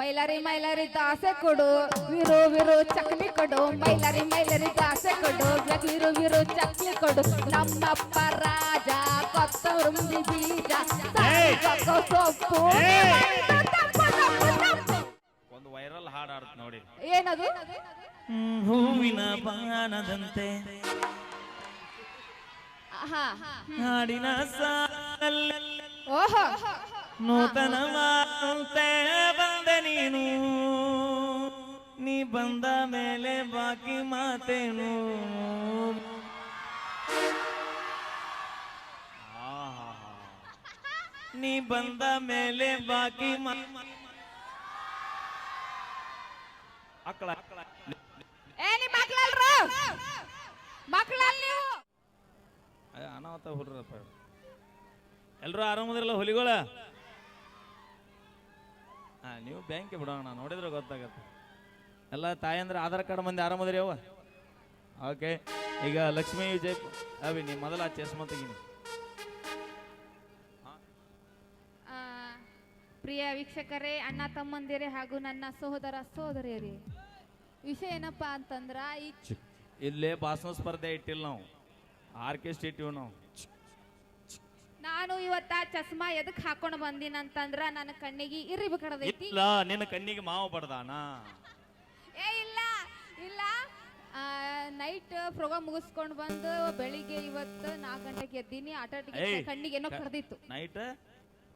ಮೈಲಾರಿ ಮೈಲಾರಿ ದಾಸೆ ಕೊಡು. ವಿರು ವಿರು ಚಕ್ಲಿ ಕೊಡು. ಮೈಲಾರಿ ಮೈಲಾರಿ ದಾಸೆ ಕೊಡು. ವಿರು ವಿರು ಚಕ್ಲಿ ಕೊಡು. ನಮ್ಮಪ್ಪ ರಾಜ ಕೊತ್ತಂಬರಿ ಬೀಜ ಸೊಪ್ಪು. ಒಂದು ವೈರಲ್ ಹಾಡು ಆಡ್ತ ನೋಡಿ. ಏನದು? ಹೂವಿನ ಬಾಣದಂತೆ ಹಾ ಹಾಡಿನ ಸಾಲಲ್ಲ ಓಹೋ. ನೂತನವಾದಂತೆ ಬಂದೆ ನೀನು ನೀ ಬಂದ ಮೇಲೆ ಬಾಕಿ ಮಾತೇನು? ಆಹಾಹಾ. ನೀ ಬಂದ ಮೇಲೆ ಬಾಕಿ ಅನಾಹುತ ಹುಡ್ರಪ್ಪ. ಎಲ್ರು ಆರಾಮದಿರಲ್ಲ ಹುಲಿಗಳ? ಹಾ ನೀವು ಬ್ಯಾಂಕ್ ಬಿಡೋಣ ನೋಡಿದ್ರೆ ಗೊತ್ತಾಗತ್ತೆ. ಎಲ್ಲ ತಾಯಂದ್ರೆ ಆಧಾರ್ ಕಾರ್ಡ್ ಮಂದಿ ಆರಾಮದ್ರಿ ಅವ ಓಕೆ ಈಗ ಲಕ್ಷ್ಮೀ ವಿಜಯ್ ಅವಿ ನೀವು ಮೊದಲ ಚಸ್ಮ ತೆಗೀನಿ ಆ, ಪ್ರಿಯ ವೀಕ್ಷಕರೇ ಅಣ್ಣ ತಮ್ಮಂದಿರೇ ಹಾಗೂ ನನ್ನ ಸಹೋದರ ಸಹೋದರಿಯರೇ ವಿಷಯ ಏನಪ್ಪಾ ಅಂತಂದ್ರ ಈ ಇಲ್ಲೇ ಭಾಷಣ ಸ್ಪರ್ಧೆ ಇಟ್ಟಿಲ್ಲ ನಾವು. ಆರ್ಕೆಸ್ಟ್ ಇಟ್ಟಿವಿ ನಾವು. ನಾನು ಇವತ್ತ ಚಸ್ಮಾ ಎದಕ್ ಹಾಕೊಂಡ್ ಬಂದಿನಂತಂದ್ರ ನನ್ನ ಕಣ್ಣಿಗೆ ಇರಿ ಕಡದೈತಿ ಇಲ್ಲ ನಿನ್ನ ಕಣ್ಣಿಗೆ ಮಾವು ಬಡ್ದಾನ? ಏ ಇಲ್ಲ ಇಲ್ಲ. ನೈಟ್ ಪ್ರೋಗ್ರಾಮ್ ಮುಗಿಸ್ಕೊಂಡ್ ಬಂದು ಬೆಳಿಗ್ಗೆ ಇವತ್ತು ನಾಲ್ಕು ಗಂಟೆಗೆ ಎದ್ದೀನಿ. ಏಯ್! ಕಣ್ಣಿಗೆ ಏನೋ ಕಡ್ದಿತ್ತು. ನೈಟ್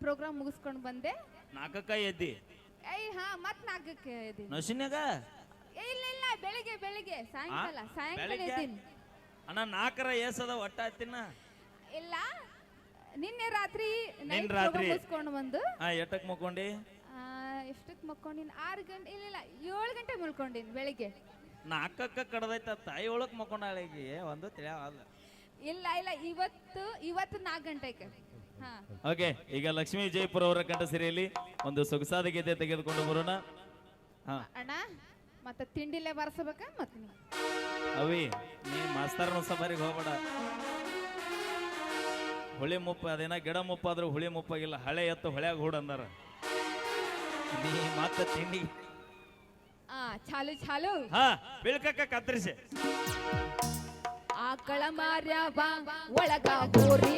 ಪ್ರೋಗ್ರಾಮ್ ಮುಗಿಸ್ಕೊಂಡ್ ಬಂದೆ. ನಾಲ್ಕಕ್ಕ ಎದ್ದಿ? ಏಯ್ ಹಾ ಮತ್ ನಾಲ್ಕಕ್ಕೆ ಎದ್ದೀನಿ. ಏ, ಇಲ್ಲ ಇಲ್ಲ ಬೆಳಿಗ್ಗೆ ಬೆಳಿಗ್ಗೆ. ಸಾಯಂಕಾಲ? ಸಾಯಂಕಾಲ ಬೆಳಿಗ್ಗೆ? ಎದ್ದೀನಿ. ಅಣ್ಣ ನಾಲ್ಕರ ಏಸದ ಒಟ್ಟ ಹತ್ತಿನ? ಇಲ್ಲ. ನಿನ್ನೆ ರಾತ್ರಿ ನಿನ್ ನೈಟ್ ರಾತ್ರಿ? ಮುಗಿಸ್ಕೊಂಡು ಬಂದು ಹಾ ಎಟ್ಟಕ್ ಮಕ್ಕೊಂಡಿ ಆ, ಎಷ್ಟಕ್ಕೆ ಮಕ್ಕೊಂಡಿನಿ ಆರು ಗಂಟೆ ಇಲ್ಲ ಇಲ್ಲ ಏಳು ಗಂಟೆ ಮಲ್ಕೊಂಡಿನಿ ಬೆಳಿಗ್ಗೆ. ನಾಲ್ಕಕ್ಕ ಕಡದೈತ ತಾಯಿ ಒಳಕ್ ಮಕ್ಕೊಂಡಾಳಿಗೆ ಒಂದು ತಿಳಿಯಲ್ಲ ಇಲ್ಲ ಇಲ್ಲ ಇವತ್ತು ಇವತ್ತು ನಾಲ್ಕು ಗಂಟೆಗೆ. ಹಾ. ಓಕೆ ಈಗ ಲಕ್ಷ್ಮೀ ವಿಜಯಪುರ ಅವರ ಕಂಠ ಸಿರಿಯಲ್ಲಿ ಒಂದು ಸೊಗಸಾದ ಗೀತೆ ತೆಗೆದುಕೊಂಡು ಬರೋಣ. ಹಾ. ಅಣ್ಣ ಮತ್ತೆ ತಿಂಡಿಲೇ ಬರ್ಸಬೇಕಾ ಮತ್ತೆ ಅವಿ ನೀ ಮಾಸ್ತರ್ನ ಸಭಾರಿಗೆ ಹೋಗ್ಬೇಡ. ಹುಳಿ ಮುಪ್ಪ ಅದೇನ ಗಿಡ ಮುಪ್ಪ ಆದ್ರೆ ಹುಳಿ ಮುಪ್ಪಾಗಿಲ್ಲ ಹಳೆ ಎತ್ತು ಹೊಳ್ಯಾಗ ಹೂಡ ಅಂದಾರ. ನೀ ಮತ್ತೆ ತಿಂಡಿ. ಆ ಚಾಲು ಚಾಲು. ಹಾ ಬಿಳ್ಕಕ್ಕ ಕತ್ತರಿಸಿ. ಆಕಳ ಮಾರ್ಯಾವ ಒಳಗ ಗೋರಿ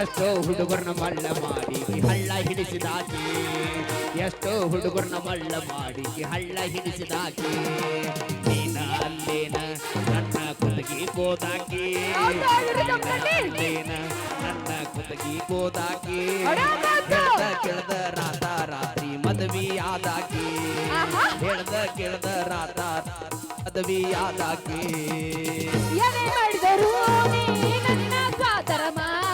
ಎಷ್ಟೋ ಹುಡುಗರನ್ನ ಮಳ್ಳ ಮಾಡಿ ಹಳ್ಳ ಹಿಡಿಸಿದಾಕಿ. ಎಷ್ಟೋ ಹುಡುಗರನ್ನ ಮಳ್ಳ ಮಾಡಿ ಹಳ್ಳ ಹಿಡಿಸಿದಾಕಿ. ನೀನ ಅಲ್ಲೇನ ನನ್ನ ಕುದಗಿ ಗೋದಾಕಿ ತಪ್ಪಲ್ಲಿ. ಅಲ್ಲೇನ ನನ್ನ ಕುದಗಿ ಗೋದಾಕಿ ಕೆಳದ ಕೇಳ್ದ ರಾತ ರಾತ್ರಿ ಮದ್ವಿ ಆದಾಕಿ. ಹೇಳ್ದ ಕೇಳ್ದ ರಾತ ಮದ್ವಿ ಆದಾಕಿ. ಮಾಡಿದರು? ನನ್ನ ಮಾವ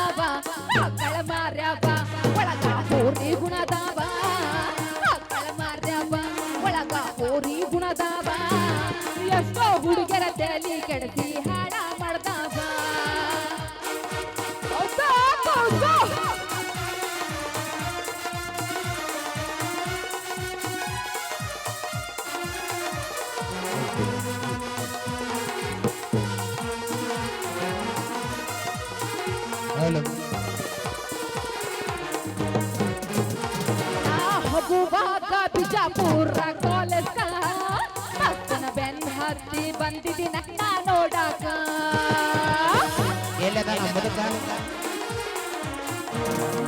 ಹಬ್ಬುವಾಗ ಬಿಜಾಪುರ ಕಾಲೇಜ್ ಮಕ್ಕನ ಬೆನ್ ಹತ್ತಿ ಬಂದಿದ್ದೀನಿ ನನ್ನ ನೋಡಾಕ. ಎಲ್ಲದ ಮುದುಕ?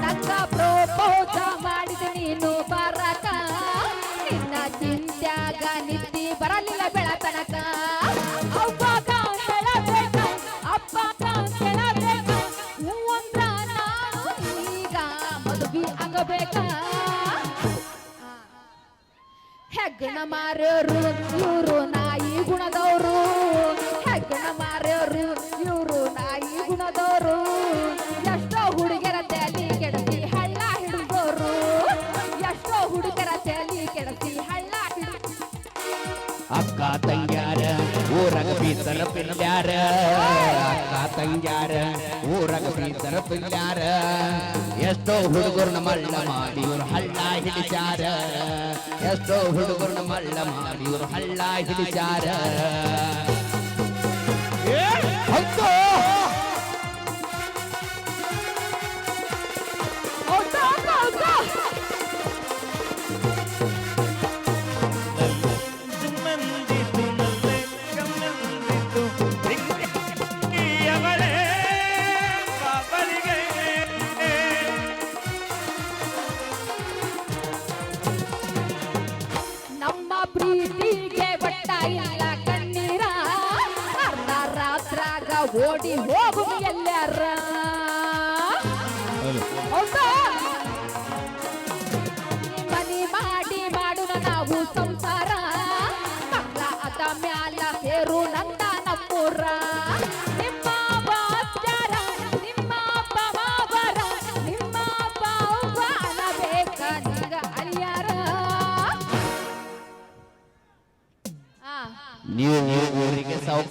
ನಂಗ ಪ್ರೋಪೋಸ ಹೆಗ್ಗಣ ಮಾರ್ಯರು ಇವರು ನಾಯಿ ಗುಣದವರು. ಹೆಗ್ಗಣ ಮಾರ್ಯರು ಇವರು ನಾಯಿ ಗುಣದವರು. ಎಷ್ಟೋ ಹುಡುಗರ ತಲೆ ಕೆಡಸಿ ಹಳ್ಳ ಹಿಡಿದವರು ಎಷ್ಟೋ ಹುಡುಗರ ತಲೆ ಕೆಡಸಿ ಹಳ್ಳ ಅಕ್ಕ ತಂಗ್ಯಾರ, ಊರಗ ಬೀಸರ ಪಿಲ್ಯಾರ ಅಕ್ಕ ತಂಗ್ಯಾರ ಎಷ್ಟೋ ಹುಡುಗರು ಮಳ್ಳ ಮಾಡಿ ಇವ್ರು ಹಳ್ಳ ಹಿಡಿಚಾರ ಎಷ್ಟೋ ಹುಡುಗರು ಮಳ್ಳ ಮಾಡಿ ಇವ್ರು ಹಳ್ಳ ಹಿಡಿಚಾರ. ಹೌದಾ.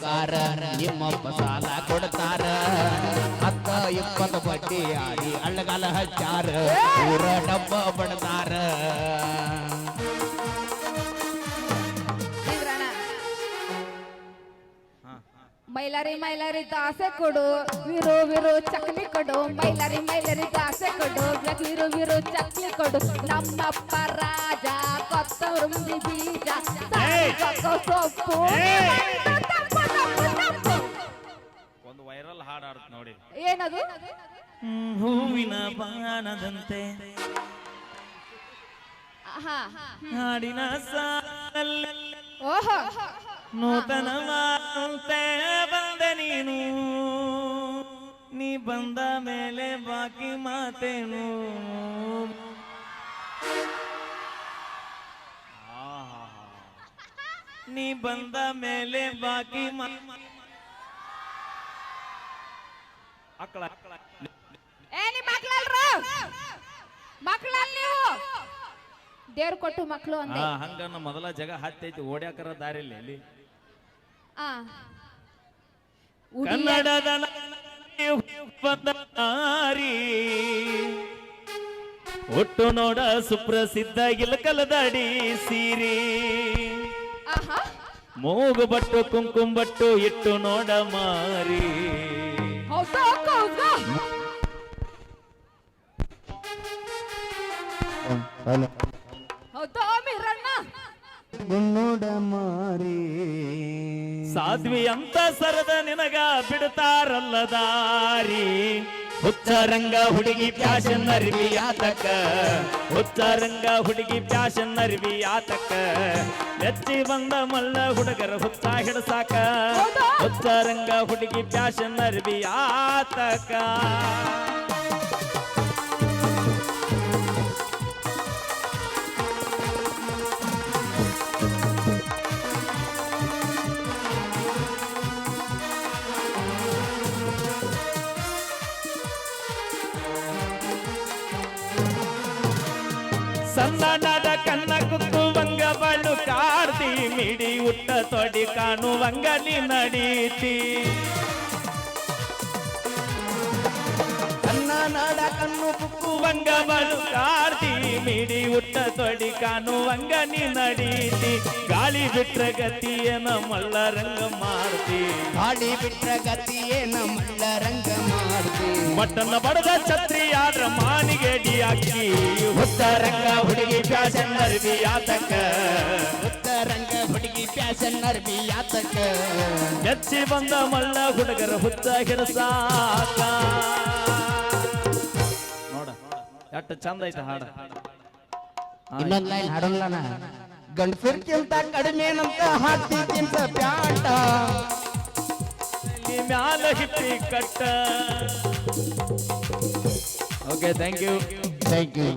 ಸಾವುಕಾರ ನಿಮ್ಮಪ್ಪ ಸಾಲ ಕೊಡ್ತಾರ. ಹತ್ತ ಇಪ್ಪತ್ತು ಬಡ್ಡಿ ಆಡಿ ಅಳ್ಳಗಾಲ ಹಚ್ಚಾರ ಊರ ಡಬ್ಬ ನಿಂದ್ರಣ್ಣ. ಮೈಲಾರಿ ಮೈಲಾರಿ ದಾಸೆ ಕೊಡು ವಿರು ವಿರು ಚಕ್ಲಿ ಕೊಡು. ಮೈಲಾರಿ ಮೈಲಾರಿ ದಾಸೆ ಕೊಡು ವಿರು ವಿರು ಚಕ್ಲಿ ಕೊಡು. ನಮ್ಮಪ್ಪ ರಾಜ ಕೊತ್ತಂಬರಿ ಬೀಜ! ಸೊಪ್ಪು. ಏನದು ಹೂವಿನ ಪಾನದಂತೆ. ಆಹಾ. ಹಾಡಿನ ಓಹೋ. ನೂತನ ಮಾತೆ ಬಂದೆ ನೀನು. ನೀ ಬಂದ ಮೇಲೆ ಬಾಕಿ ಮಾತೇನು. ನೀ ಬಂದ ಮೇಲೆ ಬಾಕಿ ಮಾ ಏ ಮಕ್ಳಲ್ ನೀವು? ದೇವ್ರು ಕೊಟ್ಟು ಮಕ್ಕಳು ಅಂದೆ. ಹಾ ಹಂಗನ್ನ ಮೊದಲ ಜಗ ಹತ್ತೈತಿ ಓಡ್ಯಾಕರ ದಾರಿಲಿ ಇಲ್ಲಿ. ಆ. ಕನ್ನಡದ ಒಟ್ಟು ನೋಡ ಸುಪ್ರಸಿದ್ಧ ಇಲಕಲದಡಿ ಸೀರಿ. ಆಹಾ. ಮೂಗು ಬಟ್ಟು ಕುಂಕುಮ ಬಟ್ಟು ಇಟ್ಟು ನೋಡ ಮಾರಿ. ಹೌದಾ ಹೌದಾ ಹೌದಾ ಮೀರಣ್ಣ? ನೋಡ ಮಾರಿ ಸಾಧ್ವಿ ಅಂತ ಸರದ ನಿನಗ ಬಿಡ್ತಾರಲ್ಲ ದಾರಿ. ಹುಚ್ಚರಂಗ ಹುಡುಗಿ ಪ್ಯಾಶನ್ ಅರಿವಿ ಆತಕ ಉತ್ತರಂಗ ಹುಡುಗಿ ಪ್ಯಾಶನ್ ಅರಿವಿ ಆತಕ ಎತ್ತಿ ಬಂದ ಮಲ್ಲ ಹುಡುಗರ ಹುತ್ತ ಹಿಡಸಾಕ. ಉತ್ತರಂಗ ಹುಡುಗಿ ಪ್ಯಾಶನ್ ಅರಿವಿ ಆತಕ ಸಣ್ಣನದ ಕನ್ನ ಕುಕ್ಕುವಂಗ ಬಳ್ಳು ಕಾರ್ತಿ ಮಿಡಿ ಉಟ್ಟ ತೊಡಿ ಕಾಣುವಂಗಲಿ ನಡೀತಿ ಕನ್ನ ನಾಡ ಕಣ್ಣು ಬುಕ್ಕು ಕುಕ್ಕುವಂಗ ಬಳ್ಳು ಕಾರ್ತಿ ಮಿಡಿ ಉಟ್ಟ ತೊಡಿ ಕಾಣುವಂಗ ನೀ ನಡೀತಿ ಗಾಳಿ ಬಿಟ್ರ ಗತಿಯನ ಮಲ್ಲ ರಂಗ ಮಾಡ್ತಿ ಗಾಳಿ ಬಿಟ್ರ ಗತಿಯೇನ ಮಳ್ಳ ರಂಗ ಮಾಡ್ತಿ ಮಟ್ಟನ ಬಡದ ಛತ್ರಿ ಆದ್ರ ಮಾನಿಗೆ ಡಿ ಅಕ್ಕಿ ಹುತ್ತ ರಂಗ ಹುಡುಗಿ ಫ್ಯಾಷನ್ ಅರ್ವಿ ಆತಕ ರಂಗ ಹುಡುಗಿ ಪ್ಯಾಸನ್ ಅರ್ಬಿ ಯಾತಕ ಎಚ್ಚಿ ಬಂದ ಮಲ್ಲ ಹುಡುಗರ ಹುತ್ತ ಹಿಡಸಾಕ ನೋಡ ಎಷ್ಟು ಚಂದ ಐತೆ ಹಾಡ. ಇನ್ನೊಂದ್ ಲೈನ್ ಹಾಡೋಲ್ಲ ಗಂಡಸರ್ಕಿಂತ ಕಡಿಮೆ ನಂತ ಹಾಕ್ತಿ ತಿಂತ ಪ್ಯಾಂಟ ಈ ಮ್ಯಾಲ ಹಿಪ್ಪಿ ಕಟ್ಟ. Okay thank you thank you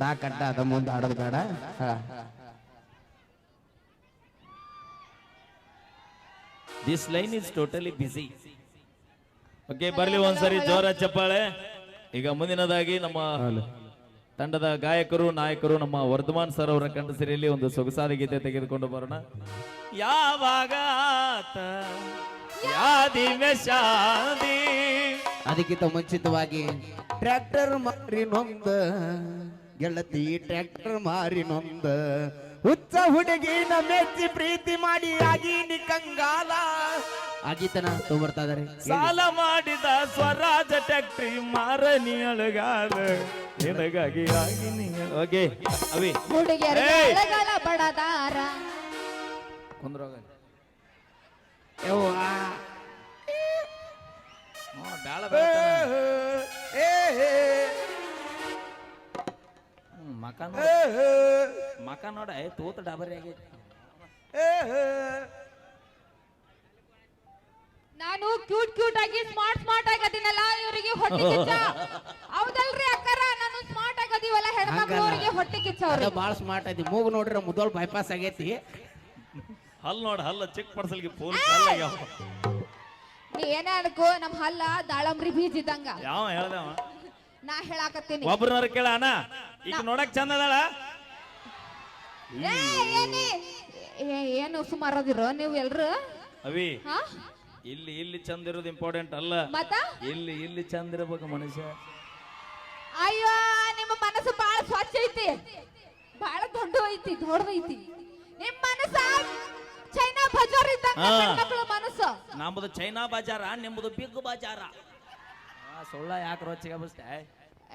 ಸಾಕಟ್ಟ ಅದ ಮುಂದೆ ಹಾಡೋದು ಬೇಡ. ದಿಸ್ ಲೈನ್ ಇಸ್ ಟೋಟಲಿ ಬಿಸಿ ಓಕೆ ಬರ್ಲಿ ಒಂದ್ಸರಿ ಜೋರ ಚಪ್ಪಾಳೆ. ಈಗ ಮುಂದಿನದಾಗಿ ನಮ್ಮ ತಂಡದ ಗಾಯಕರು ನಾಯಕರು ನಮ್ಮ ವರ್ಧಮಾನ್ ಸರ್ ಅವರ ಕಂಠಸಿರಿಯಲ್ಲಿ ಒಂದು ಸೊಗಸಾದ ಗೀತೆ ತೆಗೆದುಕೊಂಡು ಬರೋಣ. ಯಾವಾಗ ಆತ ಯಾದಿವೆ ಶಾದಿ ಅದಕ್ಕಿಂತ ಮುಂಚಿತವಾಗಿ ಟ್ರ್ಯಾಕ್ಟರ್ ಮಾರಿ ನೊಂದ ಗೆಳತಿ ಟ್ರ್ಯಾಕ್ಟರ್ ಮಾರಿ ನೊಂದ ಹುಚ್ಚ ಹುಡುಗಿನ ಮೆಚ್ಚಿ ಪ್ರೀತಿ ಮಾಡಿ ಆಗೀನಿ ಕಂಗಾಲ. ಆಗಿತನ ತಗೊಬರ್ತಾ ಇದಾರೆ? ಸಾಲ ಮಾಡಿದ ಸ್ವರಾಜ ಟ್ಯಾಕ್ಟ್ರಿ ಮಾರನಿ ಅಳಗಾಲ. ನಿನಗಾಗಿ ಆಗಿ ನೀ ಓಕೆ ಅವಿ. ಹುಡುಗಿಯರ ಏಯ್! ಅಳಗಾಲ ಬಡದಾರ. ಕುಂದ್ರೋಗ ಯವ್ವಾ. ಬ್ಯಾಳ ಏ, ಮಕ ಮಕ ನೋಡ ತೂತ ಡಬರಿ ಆಗೈತಿ. ನಾನು ಕ್ಯೂಟ್ ಕ್ಯೂಟ್ ಆಗಿ ಸ್ಮಾರ್ಟ್ ಸ್ಮಾರ್ಟ್ ಆಗದಿನಲ್ಲ ಇವರಿಗೆ ಹೊಟ್ಟೆ ಕಿಚ್ಚ. ಹೌದಲ್ರಿ ಅಕ್ಕರ? ನಾನು ಸ್ಮಾರ್ಟ್ ಆಗದಿವಲ್ಲ ಹೆಣ್ಮಕ್ಳು. ಅವರಿಗೆ ಹೊಟ್ಟೆ ಕಿಚ್ಚ ಅದ ಬಾಳ ಸ್ಮಾರ್ಟ್ ಐತಿ ಮೂಗು ನೋಡ್ರಿ ಮುದೋಳ್ ಬೈಪಾಸ್ ಆಗೈತಿ. ಹಲ್ ನೋಡ ಹಲ್ಲ ಚಿಕ್ಕ ಪಡ್ಸಲ್ಗೆ ಫೋನ್ ನೀ ಏನೇ ಅನ್ಕೋ ನಮ್ಮ ಹಲ್ಲ ದಾಳಂಬ್ರಿ ಬೀಜ ಇದ್ದಂಗ. ಯಾವ ಹೇಳ್ದವ ನಾ ಹೇಳಾಕತ್ತೀನಿ. ಒಬ್ರನವ್ರ ಕೇಳ ಅಣ್ಣ. ಈಗ ನೋಡಕ್ ಚಂದ ಅದಾಳ? ಏ, ಏನು? ಸುಮಾರದಿರೋ ನೀವು ಎಲ್ರು? ಅವಿ ಹಾ? ಇಲ್ಲಿ ಇಲ್ಲಿ ಚಂದ ಇರೋದು ಇಂಪಾರ್ಟೆಂಟ್ ಅಲ್ಲ. ಮತ್ತ? ಇಲ್ಲಿ ಇಲ್ಲಿ ಚಂದ ಇರಬೇಕು ಮನುಷ್ಯ. ಅಯ್ಯೋ ನಿಮ್ಮ ಮನಸ್ಸು ಬಹಳ ಸ್ವಚ್ಛ ಐತಿ. ಬಹಳ ದೊಡ್ಡ ಐತಿ ದೊಡ್ಡದೈತಿ ನಿಮ್ಮ ಮನಸ್ಸು ಚೈನಾ ಬಜಾರ್ ಇದ್ದಂಗ ಮನಸ್ಸು. ನಮ್ಮದು ಚೈನಾ ಬಜಾರ ನಿಮ್ಮದು ಬಿಗ್ ಬಾಜಾರ. ಆ, ಸುಳ್ಳ ಯಾಕೆ ರೋಚಿಗೆ ಬಸ್ತೆ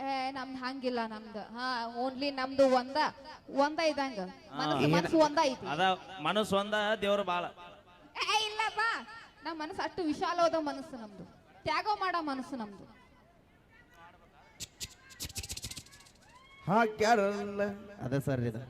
ಏ ನಮ್ದು ಹಂಗಿಲ್ಲ ನಮ್ದು. ಹಾ ಓನ್ಲಿ ನಮ್ದು ಒಂದ ಒಂದ ಇದಂಗ ಮನಸ್ಸು ಮನಸ್ಸು ಒಂದ ಐತಿ. ಅದ ಮನಸ್ಸು ಒಂದ ದೇವ್ರ ಬಾಳ. ಏ ಇಲ್ಲ ಬಾ. ನಮ್ಮ ಮನಸ್ಸು ಅಷ್ಟು ವಿಶಾಲವಾದ ಮನಸ್ಸು ನಮ್ದು. ತ್ಯಾಗ ಮಾಡೋ ಮನಸ್ಸು ನಮ್ದು. ಹಾಕ್ಯಾರಲ್ಲ. ಅದ ಸರ್ ಇದು.